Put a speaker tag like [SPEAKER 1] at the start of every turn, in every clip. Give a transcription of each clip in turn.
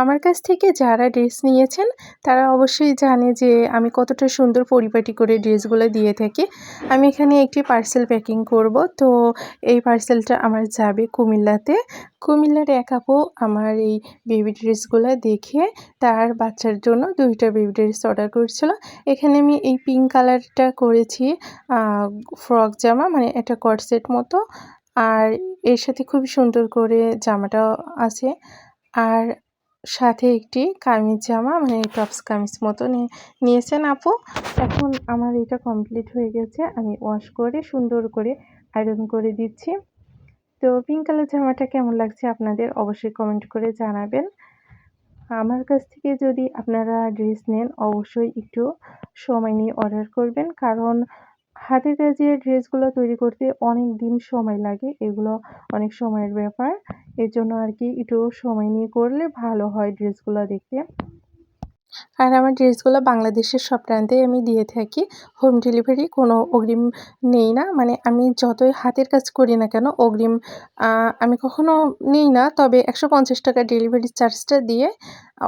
[SPEAKER 1] আমার কাছ থেকে যারা ড্রেস নিয়েছেন, তারা অবশ্যই জানে যে আমি কতটা সুন্দর পরিপাটি করে ড্রেসগুলো দিয়ে থাকি। আমি এখানে একটি পার্সেল প্যাকিং করব। তো এই পার্সেলটা আমার যাবে কুমিল্লাতে। কুমিল্লার এক আপু আমার এই বেবি ড্রেসগুলো দেখে তার বাচ্চার জন্য দুইটা বেবি ড্রেস অর্ডার করেছিল। এখানে আমি এই পিঙ্ক কালারটা করেছি ফ্রক জামা মানে একটা কটসেট মতো। আর এর সাথে খুব সুন্দর করে জামাটা আছে। আর সাথে একটি কামিজ জামা মানে টপস কামিজ মতো নিয়েছেন আপু। এখন আমার এটা কমপ্লিট হয়ে গেছে, আমি ওয়াশ করে সুন্দর করে আয়রন করে দিচ্ছি। তো পিঙ্ক কালার জামাটা কেমন লাগছে আপনাদের অবশ্যই কমেন্ট করে জানাবেন। আমার কাছ থেকে যদি আপনারা ড্রেস নেন, অবশ্যই একটু সময় নিয়ে অর্ডার করবেন, কারণ হাতের কাজের ড্রেসগুলো তৈরি করতে অনেক দিন সময় লাগে, এগুলো অনেক সময়ের ব্যাপার। এর জন্য আর কি একটু সময় নিয়ে করলে ভালো হয় ড্রেসগুলো দেখতে। আর আমার ড্রেসগুলো বাংলাদেশের সব প্রান্তেই আমি দিয়ে থাকি। হোম ডেলিভারি কোনো অগ্রিম নেই না। মানে আমি যতই হাতের কাজ করি না কেন অগ্রিম আমি কখনো নিই না। তবে একশো পঞ্চাশ টাকা ডেলিভারি চার্জটা দিয়ে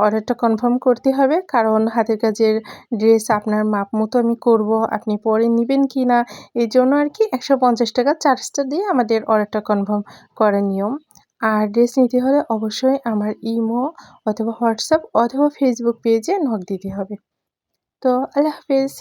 [SPEAKER 1] অর্ডারটা কনফার্ম করতে হবে। কারণ হাতের কাজের ড্রেস আপনার মাপ মতো আমি করব, আপনি পরে নেবেন কি না এই জন্য আর কি একশো পঞ্চাশ টাকা চার্জটা দিয়ে আমাদের অর্ডারটা কনফার্ম করার নিয়ম। আর ড্রেস নিতে হলে অবশ্যই আমার ইমো অথবা হোয়াটসঅ্যাপ অথবা ফেসবুক পেজে নক দিতে হবে। তো আল্লাহ হাফেজ।